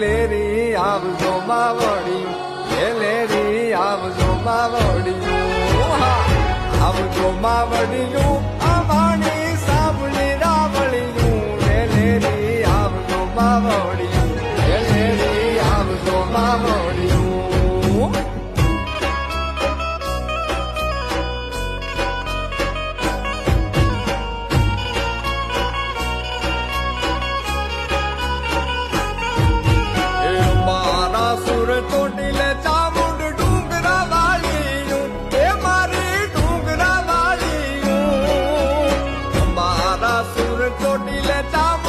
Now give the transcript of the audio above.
Larry આવજો માવડી હે Larry આવજો માવડિયું આવજો માવડિયું અમાણી સાંભળી રાવળિયું હે લેરી આવજો માવડિયું હે લેરી આવજો માવડી. আসুর চটিলে তাম